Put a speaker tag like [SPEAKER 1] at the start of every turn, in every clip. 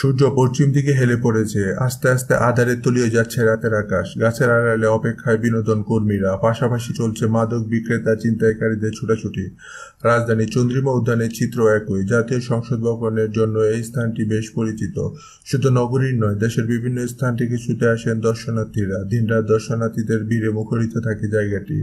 [SPEAKER 1] সূর্য পশ্চিম দিকে হেলে পড়েছে। আস্তে আস্তে আধারে তলিয়ে যাচ্ছে রাতের আকাশ। গাছের আড়ালে অপেক্ষায় বিনোদন কর্মীরা, পাশাপাশি চলছে মাদক বিক্রেতা চিন্তাইকারীদের ছুটাছুটি। রাজধানী চন্দ্রিমা উদ্যানের চিত্র একই। জাতীয় সংসদ ভবনের জন্য এই স্থানটি বেশ পরিচিত। শুধু নগরীর নয়, দেশের বিভিন্ন স্থান থেকে ছুটে আসেন দর্শনার্থীরা। দিনরাত দর্শনার্থীদের ভিড়ে মুখরিত থাকে জায়গাটি।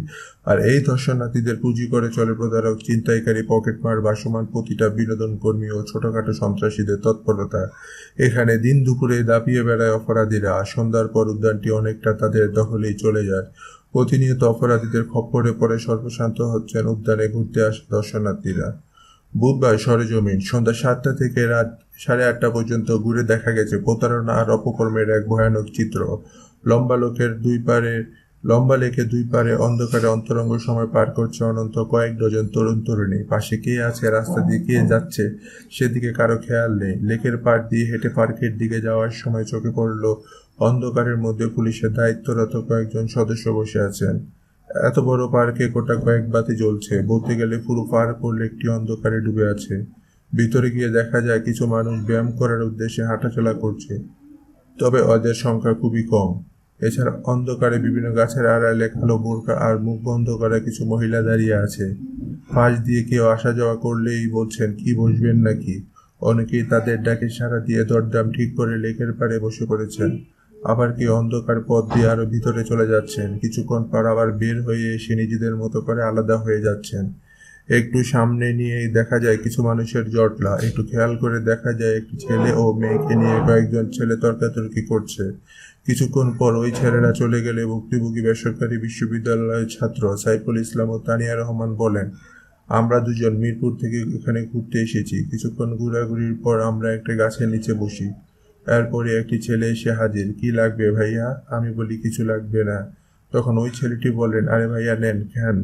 [SPEAKER 1] আর এই দর্শনার্থীদের পুঁজি করে চলে প্রতারক চিন্তাইকারী পকেটমার বাসমান প্রতিটা বিনোদন কর্মী ও ছোটখাটো সন্ত্রাসীদের তৎপরতা। এখানে দিন দুপুরে দাপিয়ে বেড়ায় অপরাধীরা। সন্ধ্যার পর উদ্যানটি অনেকটা তাদের দখলেই চলে যায়। প্রতিনিয়ত অপরাধীদের খপ্পরে পড়ে সর্বশান্ত হচ্ছেন উদ্যানে ঘুরতে আসা দর্শনার্থীরা। বুধবার সরেজমিন, সন্ধ্যা সাতটা থেকে রাত সাড়ে আটটা পর্যন্ত ঘুরে দেখা গেছে প্রতারণা আর অপকর্মের এক ভয়ানক চিত্র। লম্বা লোকের দুই পারে লম্বা লেকে দুই পারে অন্ধকারে অন্তরঙ্গ সময় পার করছে অনন্ত কয়েক ডজন তরুণ তরুণী। পাশে কে আছে, রাস্তা দিয়ে কে যাচ্ছে, সেদিকে কারও খেয়াল নেই। লেকের পার দিয়ে হেঁটে পার্কের দিকে যাওয়ার সময় চোখে পড়ল অন্ধকারের মধ্যে পুলিশের দায়িত্বরত কয়েকজন সদস্য বসে আছেন। এত বড় পার্কে গোটা কয়েক বাতি জ্বলছে, বলতে গেলে পুরো পার্ক ও একটি অন্ধকারে ডুবে আছে। ভিতরে গিয়ে দেখা যায় কিছু মানুষ ব্যায়াম করার উদ্দেশ্যে হাঁটাচলা করছে। তবে ওদের সংখ্যা খুবই কম। এছাড়া অন্ধকারে বিভিন্ন গাছের আড়ালে কালো বোরকা আর মুখ বন্ধ করা কিছু মহিলা দাঁড়িয়ে আছে। পাশ দিয়ে কেউ আসা যাওয়া করলেই বলছেন, কি বসবেন নাকি? অনেকেই তাদের ডাকে সাড়া দিয়ে দরদাম ঠিক করে লেকের পাড়ে বসে পড়েছেন। আবার কি অন্ধকার পথ দিয়ে আরও ভিতরে চলে যাচ্ছেন। কিছুক্ষণ পর আবার বের হয়ে এসে নিজেদের মতো করে আলাদা হয়ে যাচ্ছেন। একটু সামনে নিয়ে দেখা যায় কিছু মানুষের জটলা। একটু খেয়াল করে দেখা যায় একটি ছেলে ও মেয়েকে নিয়ে কয়েকজন ছেলে তর্কাতর্কি করছে। কিছুক্ষণ পর ওই ছেলেরা চলে গেলে ভুক্তভোগী বেসরকারি বিশ্ববিদ্যালয়ের ছাত্র সাইফুল ইসলাম ও তানিয়া রহমান বলেন, আমরা দুজন মিরপুর থেকে এখানে ঘুরতে এসেছি। কিছুক্ষণ ঘোরাঘুরির পর আমরা একটা গাছের নিচে বসি। এরপরে একটি ছেলে এসে হাজির, কি লাগবে ভাইয়া? আমি বলি, কিছু লাগবে না। তখন ওই ছেলেটি বলেন, আরে ভাইয়া, নেন, খান।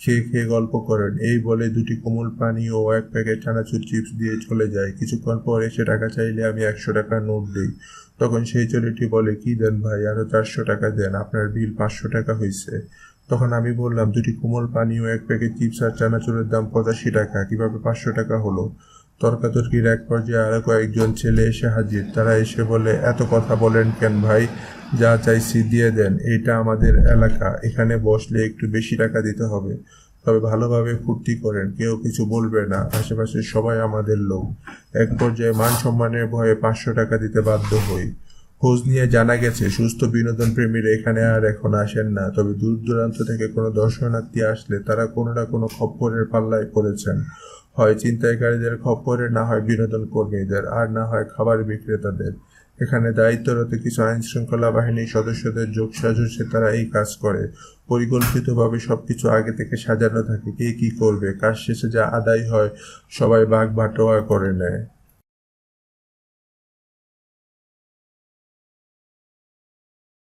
[SPEAKER 1] খেয়ে খেয়ে গল্প করেন। এই বলে দুটি কোমল পানি ও এক প্যাকেট চানাচুর চিপস দিয়ে চলে যায়। কিছুক্ষণ পর এসে টাকা চাইলে আমি একশো টাকার নোট দিই। তখন সেই ছেলেটি বলে, কি দেন ভাই আরও চারশো টাকা দেন, আপনার বিল পাঁচশো টাকা হয়েছে তখন আমি বললাম, দুটি কোমল পানি ও এক প্যাকেট চিপস আর চানাচুরের দাম পঁচাশি টাকা, কীভাবে পাঁচশো টাকা হলো? তর্কাতর্কির এক পর্যায়ে আরও কয়েকজন ছেলে এসে হাজির। তারা এসে বলে, এত কথা বলেন কেন ভাই? যা চাইছি দিয়ে দেন। এটা আমাদের এলাকা। এখানে বসলে একটু বেশি টাকা দিতে হবে। তবে ভালোভাবে ফুর্তি করেন। কেউ কিছু বলবে না। আশেপাশে সবাই আমাদের লোক। এক পর্যায়ে মান সম্মানের ভয়ে পাঁচশো টাকা দিতে বাধ্য হই। খোঁজ নিয়ে জানা গেছে, সুস্থ বিনোদন প্রেমীরা এখানে আর এখন আসেন না। তবে দূর দূরান্ত থেকে কোনো দর্শনার্থী আসলে তারা কোনো না কোনো খপ্পরের পাল্লায় পড়েছেন। হয় ছিনতাইকারীদের খপ্পরে, না হয় বিনোদন কর্মীদের। আর না হয় খাবার বিক্রেতাদের। এখানে দায়িত্বরত কিছু আইন শৃঙ্খলা বাহিনীর সদস্যদের যোগ সাজসে তারা এই কাজ করে। পরিকল্পিতভাবে সবকিছু আগে থেকে সাজানো থাকে, কে কি করবে, কাজ শেষে যা আদায় হয়, সবাই বাঘ বাটোয়া করে নেয়।